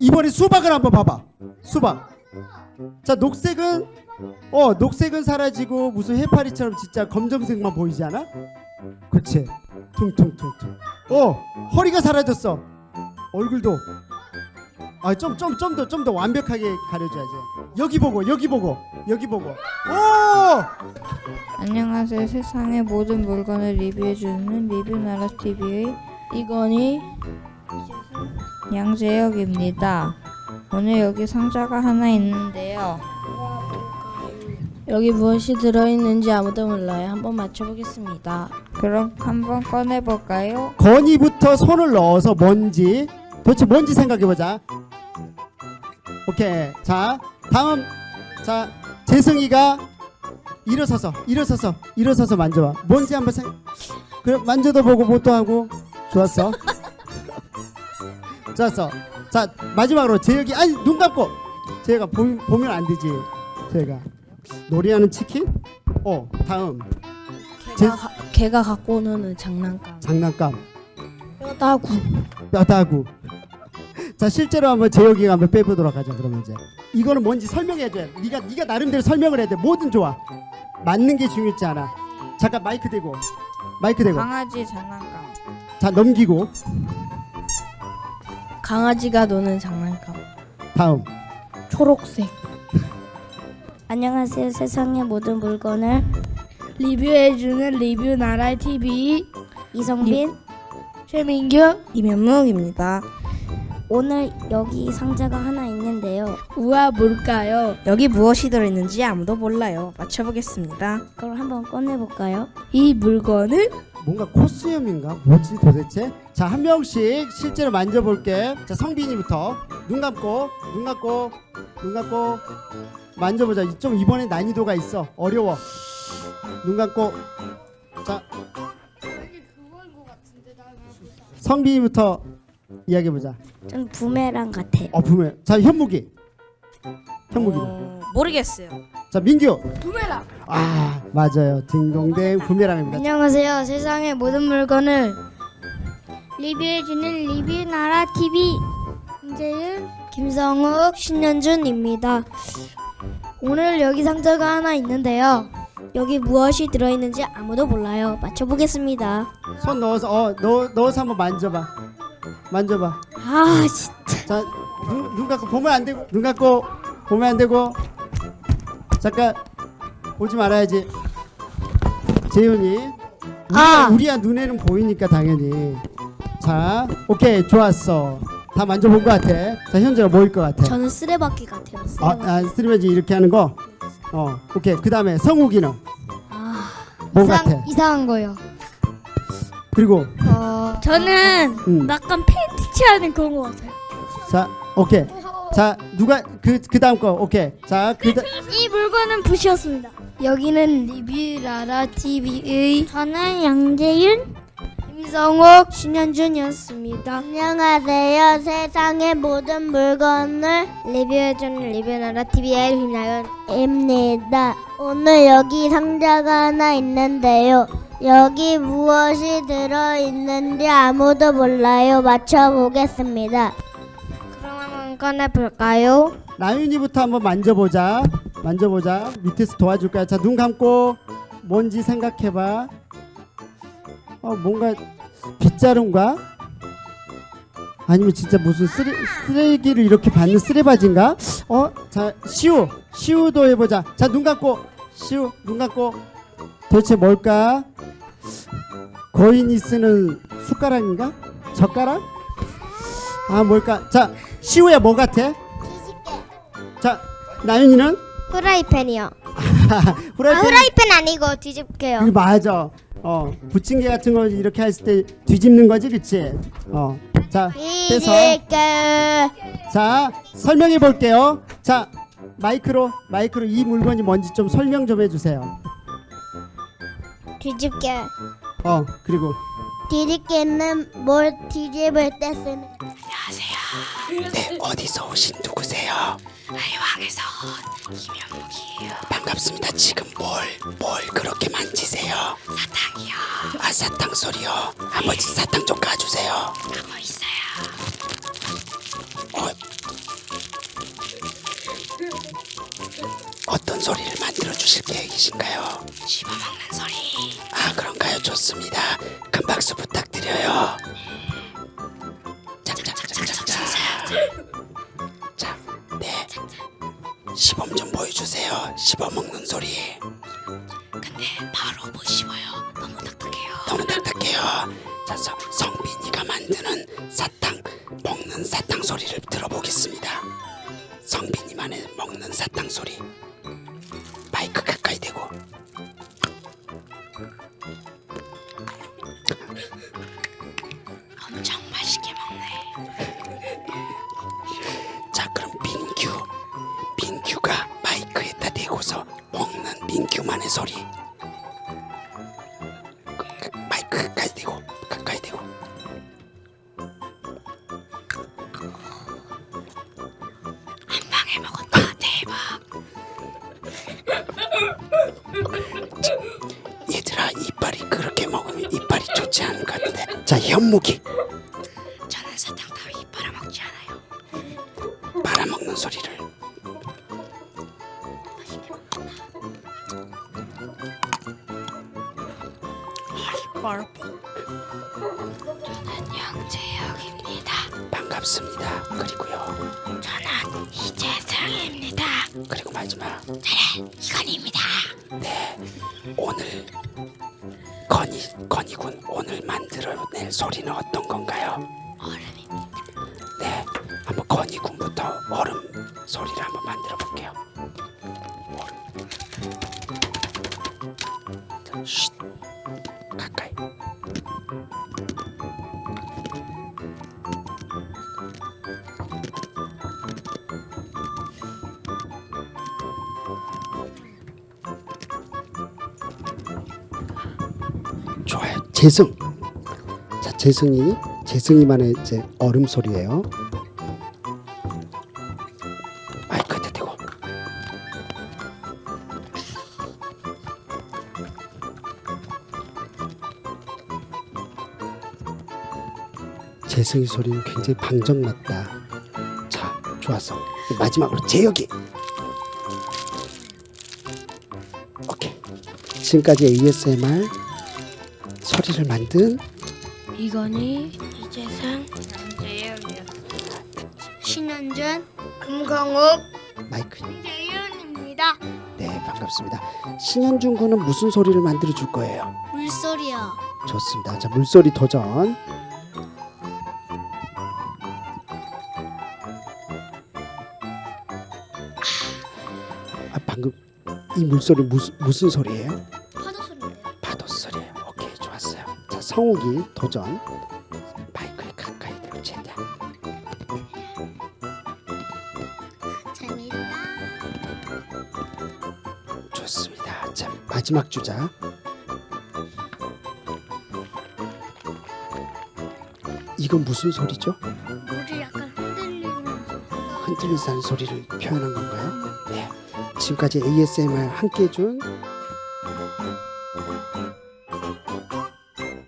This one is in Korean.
이번에 수박을 한번 봐봐. 수박. 자 녹색은 어 녹색은 사라지고 무슨 해파리처럼 진짜 검정색만 보이지 않아? 그치. 퉁퉁퉁퉁. 어 허리가 사라졌어. 얼굴도. 아 좀 좀 좀 더 좀 더 완벽하게 가려줘야지. 여기 보고 여기 보고 여기 보고. 오! 안녕하세요. 세상의 모든 물건을 리뷰해주는 리뷰나라 TV의 이건희 양재혁입니다. 오늘 여기 상자가 하나 있는데요. 여기 무엇이 들어있는지 아무도 몰라요. 한번 맞춰보겠습니다. 그럼 한번 꺼내볼까요? 건이부터 손을 넣어서 뭔지 도대체 뭔지 생각해보자. 오케이. 자 다음 자 재승이가 일어서서 일어서서 일어서서 만져봐. 뭔지 한번 생. 그래 만져도 보고 뭣도 하고 좋았어. 좋았어. 자 마지막으로 재혁이 아니 눈 감고 재혁아 보, 보면 안 되지. 재혁아 놀이하는 치킨? 어 다음 제- 걔가, 가, 걔가 갖고 노는 장난감. 장난감. 뼈다구. 뼈다구. 자 실제로 한번 재혁이가 한번 빼보도록 하자 그러면 이제 이거는 뭔지 설명해야 돼. 네가 네가 나름대로 설명을 해야 돼. 뭐든 좋아. 맞는 게 중요하지 않아. 잠깐 마이크 대고 마이크 대고 강아지 장난감. 자 넘기고 강아지가 노는 장난감. 다음 초록색. 안녕하세요. 세상의 모든 물건을 리뷰해주는 리뷰 나라 TV 이성빈 최민규 이면묵입니다. 오늘 여기 상자가 하나 있는데요. 우와 뭘까요? 여기 무엇이 들어있는지 아무도 몰라요. 맞춰보겠습니다. 그걸 한번 꺼내 볼까요? 이 물건은 뭔가 코스염인가 뭐지 도대체? 자 한 명씩 실제로 만져볼게. 자 성빈이부터 눈 감고 눈 감고 눈 감고 만져보자. 좀 이번에 난이도가 있어. 어려워. 눈 감고 자 성빈이부터 이야기해보자. 좀 부메랑 같아요. 어 분명. 자 현무기. 현무기. 어, 모르겠어요. 자 민규. 부메랑. 아 맞아요. 딩동댕 부메랑입니다. 안녕하세요. 세상의 모든 물건을 리뷰해주는 리뷰나라 TV 이제은 김성욱 신현준입니다. 오늘 여기 상자가 하나 있는데요. 여기 무엇이 들어있는지 아무도 몰라요. 맞춰보겠습니다. 손 넣어서 어 넣, 넣어서 한번 만져봐. 만져봐. 아 진짜. 자, 눈, 눈 감고 보면 안 되고, 눈 감고 보면 안 되고. 잠깐 보지 말아야지. 재윤이. 아. 우리야 눈에는 보이니까 당연히. 자, 오케이 좋았어. 다 만져본 것 같아. 자, 현재가 뭐일 것 같아? 저는 쓰레받기 같아요. 아, 쓰레받기. 아 스트리머지 이렇게 하는 거. 어, 오케이. 그 다음에 성욱이는 아, 뭐 같아? 이상한 거요. 그리고 어, 저는 음. 약간 팬티치 하는 그런 거 같아요. 자, 오케이. 자, 누가 그 그 다음 거 오케이. 자, 그 다, 이 물건은 붓이었습니다. 여기는 리뷰라라 TV의 저는 양재윤, 김성옥, 신현준이었습니다. 안녕하세요. 세상의 모든 물건을 리뷰해주는 리뷰나라 TV의 김나연입니다. 오늘 여기 상자가 하나 있는데요. 여기 무엇이 들어있는지 아무도 몰라요. 맞춰보겠습니다. 그럼 한번 꺼내 볼까요? 나윤이부터 한번 만져보자. 만져보자. 밑에서 도와줄 거야. 자, 눈 감고 뭔지 생각해봐. 어, 뭔가 빗자루인가? 아니면 진짜 무슨 쓰레, 쓰레기를 이렇게 받는 쓰레바지인가? 어, 자, 시우, 시우도 해보자. 자, 눈 감고, 시우, 눈 감고. 도대체 뭘까? 거인이 쓰는 숟가락인가? 젓가락? 아, 뭘까? 자, 시우야, 뭐 같아? 자, 나윤이는 프라이팬이요. 후라이팬. 아, 프라이팬 아니고 뒤집게요. 이거 맞아. 어, 부침개 같은 거 이렇게 했을 때 뒤집는 거지, 그치? 어, 자, 빼서. 뒤집게. 자, 설명해 볼게요. 자, 마이크로, 마이크로 이 물건이 뭔지 좀 설명 좀 해주세요. 뒤집게. 어, 그리고 뒤집게는 뭘 뒤집을 때 쓰는. 네, 어디서 오신 누구세요? 아이왕에서 김현복이에요. 반갑습니다. 지금 뭘, 뭘 그렇게 만지세요? 사탕이요. 아, 사탕 소리요? 아버지 사탕 좀 가주세요. 가고 있어요. 어, 어떤 소리를 만들어 주실 계획이신가요? 씹어먹는 소리. 아, 그런가요? 좋습니다. 큰 박수 부탁드려요. 딱딱해요. 자, 성, 성빈이가 만드는 사탕 먹는 사탕 소리를 들어보겠습니다. 성빈이만의 먹는 사탕 소리. 마이크 가까이 대고. 엄청 맛있게 먹네. 자, 그럼 민규. 민규가 마이크에다 대고서 먹는 민규만의 소리. 자, 현무기. 저는 사탕 따위 빨아먹지 않아요. 빨아먹는 소리를. 저는 양재혁입니다. 반갑습니다. 그리고요. 저는 이재성입니다. 그리고 마지막 이건입니다. 네 오늘 건이 건이군 오늘 소리는 어떤 건가요? 얼음입니다. 네 한번 건이 군부터 얼음 소리를 한번 만들어 볼게요. 얼음. 쉿 가까이. 좋아요. 재승. 자, 재승이 재승이만의 이제 얼음 소리예요. 마이크에 대고. 재승이 소리는 굉장히 방정 맞다. 자, 좋았어. 마지막으로 재혁이. 오케이. 지금까지 ASMR 소리를 만든 이건희 이재성 양재혁이요. 신현준 금광욱 마이크. 재윤입니다. 네, 반갑습니다. 신현준 군은 무슨 소리를 만들어 줄 거예요? 물소리요. 좋습니다. 자, 물소리 도전. 아, 방금 이 물소리 무슨 무슨 소리예요? 성욱이 도전. 마이크에 가까이 최대한. 재밌다. 좋습니다. 자, 마지막 주자. 이건 무슨 소리죠? 물이 약간 흔들리는 소리를 표현한 건가요? 네. 지금까지 ASMR 함께 해준